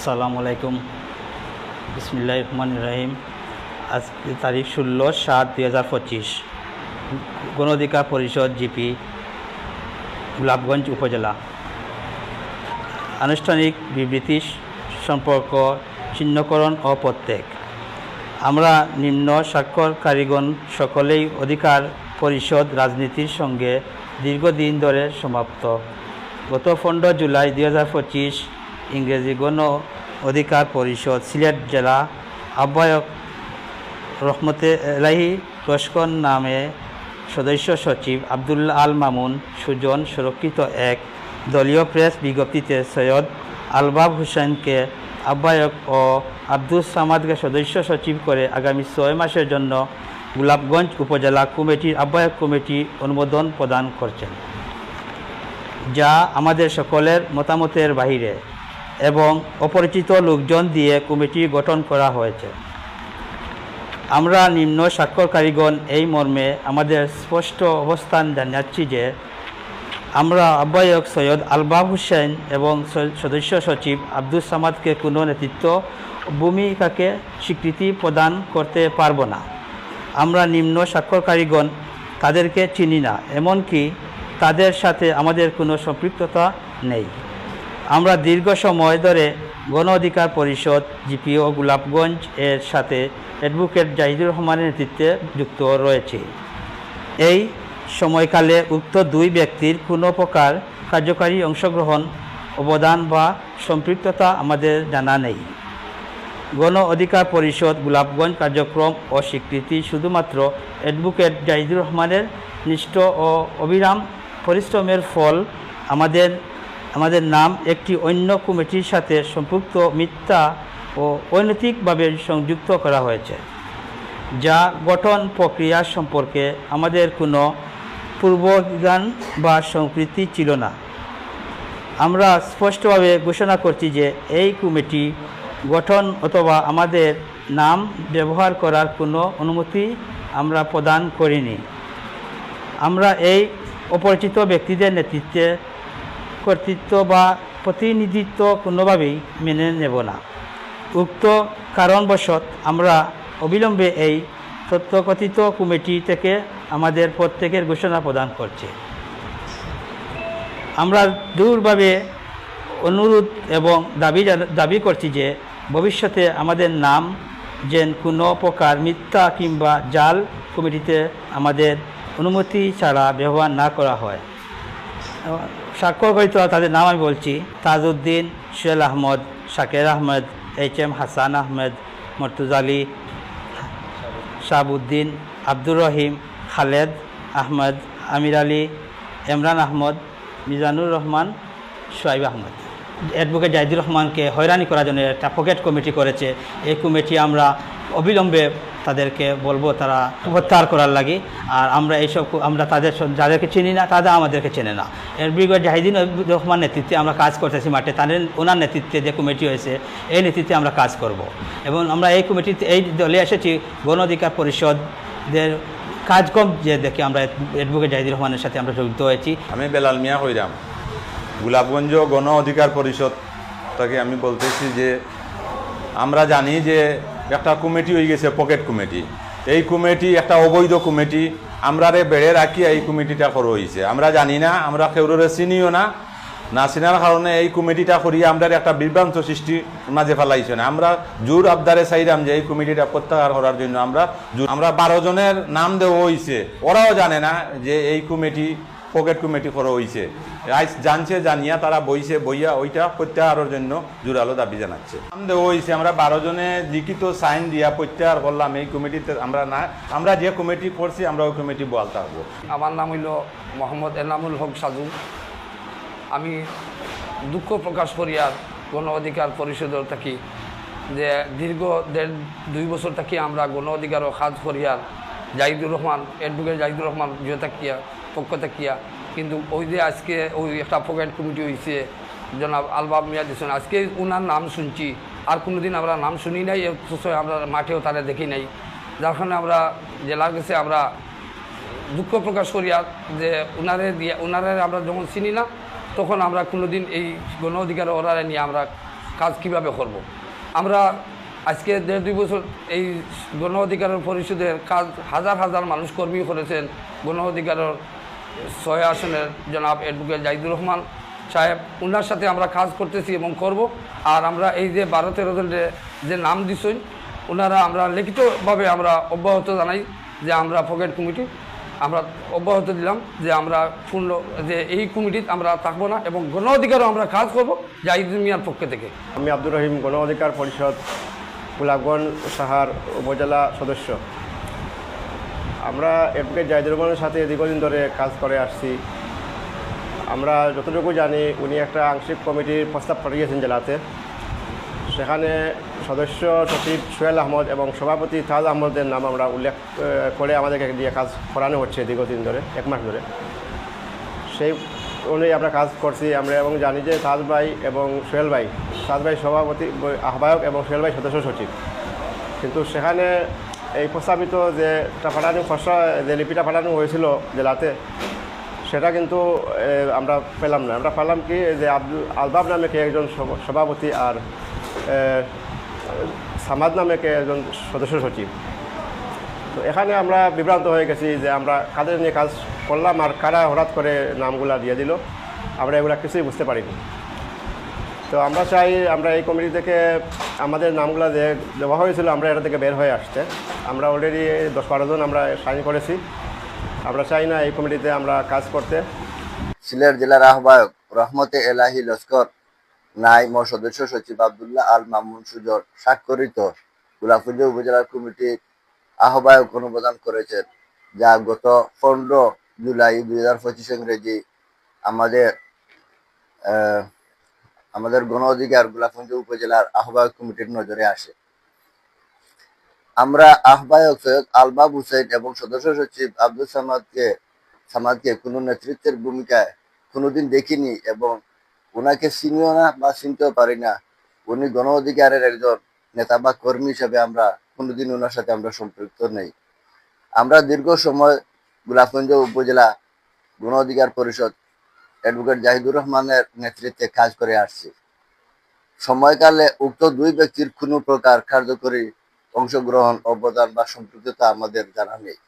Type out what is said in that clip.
আসসালামু আলাইকুম। বিসমিল্লাহ রহমান রাহিম। আজ তারিখ ষোলো সাত দুই হাজার পঁচিশ। গণ অধিকার পরিষদ জিপি, গোলাপগঞ্জ উপজেলা। আনুষ্ঠানিক বিবৃতি সম্পর্ক, চিহ্নকরণ ও প্রত্যেক। আমরা নিম্ন স্বাক্ষরকারীগণ সকলেই অধিকার পরিষদ রাজনীতির সঙ্গে দীর্ঘদিন ধরে সমাপ্ত। গত পনেরো জুলাই দুই হাজার পঁচিশ ইংরেজি গণ অধিকার পরিষদ, সিলেট জেলা আহ্বায়ক রহমতে এলাহি লস্কর নামে সদস্য সচিব আবদুল্লাহ আল মামুন সুজন সুরক্ষিত এক দলীয় প্রেস বিজ্ঞপ্তিতে সৈয়দ আলবাব হোসেনকে আহ্বায়ক ও আব্দুল সামাদকে সদস্য সচিব করে আগামী ছয় মাসের জন্য গোলাপগঞ্জ উপজেলা কমিটির আহ্বায়ক কমিটি অনুমোদন প্রদান করছেন। যা আমাদের সকলের মতামতের বাহিরে। এবং অপরিচিত লোকজন দিয়ে কমিটি গঠন করা হয়েছে। আমরা নিম্ন স্বাক্ষরকারীগণ এই মর্মে আমাদের স্পষ্ট অবস্থান জানাচ্ছি যে, আমরা আহ্বায়ক সৈয়দ আলবাব হোসেন এবং সদস্য সচিব আব্দুল সামাদকে কোনো নেতৃত্ব ভূমিকাকে স্বীকৃতি প্রদান করতে পারব না। আমরা নিম্ন স্বাক্ষরকারীগণ তাদেরকে চিনি না, এমনকি তাদের সাথে আমাদের কোনো সম্পৃক্ততা নেই। আমরা দীর্ঘ সময় ধরে গণ অধিকার পরিষদ জিপিও গোলাপগঞ্জ এর সাথে অ্যাডভোকেট জাহিদুর রহমানের নেতৃত্বে যুক্ত রয়েছে। এই সময়কালে উক্ত দুই ব্যক্তির কোনো প্রকার কার্যকারী অংশগ্রহণ, অবদান বা সম্পৃক্ততা আমাদের জানা নেই। গণ অধিকার পরিষদ, গোলাপগঞ্জ কার্যক্রম ও স্বীকৃতি শুধুমাত্র অ্যাডভোকেট জাহিদুর রহমানের নিষ্ঠ ও অবিরাম পরিশ্রমের ফল আমাদের আমাদের নাম একটি অন্য কমিটির সাথে সম্পৃক্ত মিথ্যা ও অনৈতিকভাবে সংযুক্ত করা হয়েছে, যা গঠন প্রক্রিয়া সম্পর্কে আমাদের কোনো পূর্বজ্ঞান বা সংকৃতি ছিল না। আমরা স্পষ্টভাবে ঘোষণা করছি যে এই কমিটি গঠন অথবা আমাদের নাম ব্যবহার করার কোনো অনুমতি আমরা প্রদান করিনি। আমরা এই অপরিচিত ব্যক্তিদের নেতৃত্বে কর্তৃত্ব বা প্রতিনিধিত্ব কোনোভাবেই মেনে নেব না। উক্ত কারণবশত আমরা অবিলম্বে এই তথ্যকথিত কমিটি থেকে আমাদের প্রত্যেকের ঘোষণা প্রদান করছে। আমরা দূরভাবে অনুরোধ এবং দাবি দাবি করছি যে ভবিষ্যতে আমাদের নাম যেন কোনো প্রকার মিথ্যা কিংবা জাল কমিটিতে আমাদের অনুমতি ছাড়া ব্যবহার না করা হয়। স্বাক্ষরকৃত তাদের নাম আমি বলছি। Tajuddin Sohel Ahmad, Shaker Ahmed, H M Hasan Ahmed, Mortuj Ali, Shahabuddin, Abdur Rahim, Khaled Ahmad, Amir Ali, Imran Ahmad, Mizanur Rahman Soaib Ahmad. Advocate Zahidur রহমানকে হয়রানি করার জন্য একটা পকেট কমিটি করেছে। এই কমিটি আমরা অবিলম্বে তাদেরকে বলব তারা প্রত্যাহার করার লাগে। আর আমরা এইসব আমরা তাদের যাদেরকে চিনি না, তারা আমাদেরকে চেনে না। অ্যাডভোকেট জাহিদিন রহমান নেতৃত্বে আমরা কাজ করতেছি মাঠে। তাদের ওনার নেতৃত্বে যে কমিটি হয়েছে, এই নেতৃত্বে আমরা কাজ করব। এবং আমরা এই কমিটিতে, এই দলে এসেছি গণ অধিকার পরিষদের কাজকম যে দেখে আমরা অ্যাডভোকেট জাহিদুর রহমানের সাথে আমরা যুক্ত হয়েছি। আমি বেলাল মিয়া কইরাম গোলাপগঞ্জ গণ অধিকার পরিষদ তাকে আমি বলতেছি যে, আমরা জানি যে একটা কমিটি হয়ে গেছে, পকেট কমিটি। এই কমিটি একটা অবৈধ কমিটি। আমরা রে বেড়ে রাখি এই কমিটিটা করা হয়েছে। আমরা জানি না, আমরা কেউরে চিনিও না। না চিনার কারণে এই কমিটিটা করিয়ে আমরা একটা বিভ্রান্ত সৃষ্টি মাঝে ফেলাইছে না। আমরা জোর আবদারে চাইলাম যে এই কমিটিটা প্রত্যাহার করার জন্য আমরা আমরা বারো জনের নাম দেওয়া হয়েছে ওরাও জানে না যে এই কমিটি পকেট কমিটি করা হয়েছে আজ জানছে, জানিয়া তারা বইছে, বইয়া ওইটা প্রত্যাহারের জন্য জোরালো দাবি জানাচ্ছে। হয়েছে আমরা বারো জনে লিখিত সাইন দিয়া প্রত্যাহার করলাম এই কমিটিতে। আমরা না, আমরা যে কমিটি করছি, আমরা ওই কমিটি বলতে পারব আমার নাম হইল মোহাম্মদ এনামুল হক সাজু। আমি দুঃখ প্রকাশ করি আর গণ অধিকার পরিষদের থাকি যে দীর্ঘ দেড়, দুই বছর থাকি আমরা গণ অধিকার ও কাজ করিয়ার জাহিদুর রহমান অ্যাডভোকেট জাহিদুর রহমান যে থাকিয়া পক্ষ থাকিয়া কিন্তু ওই যে আজকে ওই একটা পকেট কমিটি হয়েছে জনাব আলবাব মিয়া দিয়েছেন, আজকে ওনার নাম শুনছি। আর কোনোদিন আমরা নাম শুনি নাই আমরা মাঠেও তারা দেখি নাই। যার কারণে আমরা জেলার কাছে আমরা দুঃখ প্রকাশ করি আর যে ওনারে দিয়ে ওনারে আমরা যখন চিনি না, তখন আমরা কোনোদিন এই গণ অধিকার ওরারে নিয়ে আমরা কাজ কীভাবে করব। আমরা আজকে দেড় দুই বছর এই গণ অধিকার পরিষদের কাজ হাজার হাজার মানুষ কর্মী করেছেন, গণ অধিকারের ছয় আসনের জনাব অ্যাডভোকেট জাহিদুর রহমান সাহেব ওনার সাথে আমরা কাজ করতেছি এবং করব। আর আমরা এই যে বারো তেরো জনের যে নাম দিছেন ওনারা আমরা লিখিতভাবে আমরা অব্যাহত জানাই যে আমরা পকেট কমিটি, আমরা অব্যাহত দিলাম যে আমরা পূর্ণ যে এই কমিটিতে আমরা থাকব না এবং গণ অধিকারও আমরা কাজ করব জাহিদুল মিয়ার পক্ষ থেকে। আমি আব্দুর রহিম, গণ অধিকার পরিষদ গোলাপগঞ্জ সাহার উপজেলা সদস্য। আমরা অ্যাডভোকেট জাহিদুর রহমানের সাথে দীর্ঘদিন ধরে কাজ করে আসছি। আমরা যতটুকু জানি, উনি একটা আংশিক কমিটির প্রস্তাব পাঠিয়েছেন জেলাতে। সেখানে সদস্য সচিব সোহেল আহমদ এবং সভাপতি তাজ আহমদের নাম আমরা উল্লেখ করে আমাদেরকে দিয়ে কাজ করানো হচ্ছে দীর্ঘদিন ধরে, এক মাস ধরে। সেই অনুযায়ী আমরা কাজ করছি। আমরা এবং জানি যে তাজ ভাই এবং সোহেল ভাই, তাজ ভাই সভাপতি, আহ্বায়ক এবং সোহেল ভাই সদস্য সচিব। কিন্তু সেখানে এই প্রস্তাবিত যে একটা পাঠানো খসড়া, যে লিপিটা পাঠানো হয়েছিল জেলাতে সেটা কিন্তু আমরা পেলাম না। আমরা পেলাম কি, যে আব্দুল, আলবাব নামে কে একজন সভ- সভাপতি আর সামাদ নামে কে একজন সদস্য সচিব। তো এখানে আমরা বিভ্রান্ত হয়ে গেছি যে আমরা কাদের নিয়ে কাজ করলাম আর কারা হঠাৎ করে নামগুলা দিয়ে দিল, আমরা এগুলা কিছুই বুঝতে পারিনি। তো আমরা চাই, আমরা এই কমিটি থেকে আমাদের নামগুলো যে দেওয়া হয়েছিল, আমরা এটা থেকে বের হয়ে আসতে। আমরা অলরেডি দশ বারো জন আমরা সাইন করেছি। আমরা চাই না এই কমিটিতে আমরা কাজ করতে। সিলেট জেলার আহ্বায়ক রহমতে এলাহি লস্কর নাই ম সদস্য সচিব আবদুল্লাহ আল মামুন সুজর স্বাক্ষরিত গোলাপগঞ্জ উপজেলা কমিটির আহ্বায়ক অনুমোদন করেছেন, যা গত পনেরো জুলাই দুই হাজার পঁচিশ ইংরেজি আমাদের আমাদের গণ অধিকার গোলাপগঞ্জ উপজেলার আহ্বায়ক কমিটির নজরে আসে। আমরা আহ্বায়ক সৈয়দ আলবাব হুসেন এবং সদস্য সচিব আব্দুল সামাদকে সামাদকে কোনো নেতৃত্বের ভূমিকায় কোনোদিন দেখিনি এবং ওনাকে চিনিও না বা চিনতেও পারি না। উনি গণ অধিকারের একজন নেতা বা কর্মী হিসেবে আমরা কোনোদিন ওনার সাথে আমরা সম্পৃক্ত নেই। আমরা দীর্ঘ সময় গোলাপগঞ্জ উপজেলা গণ অধিকার পরিষদ অ্যাডভোকেট জাহিদুর রহমানের নেতৃত্বে কাজ করে আসছি। সময়কালে উক্ত দুই ব্যক্তির কোনো প্রকার কার্যকরী অংশগ্রহণ, অবদান বা সম্পৃক্ততা আমাদের জানা নেই।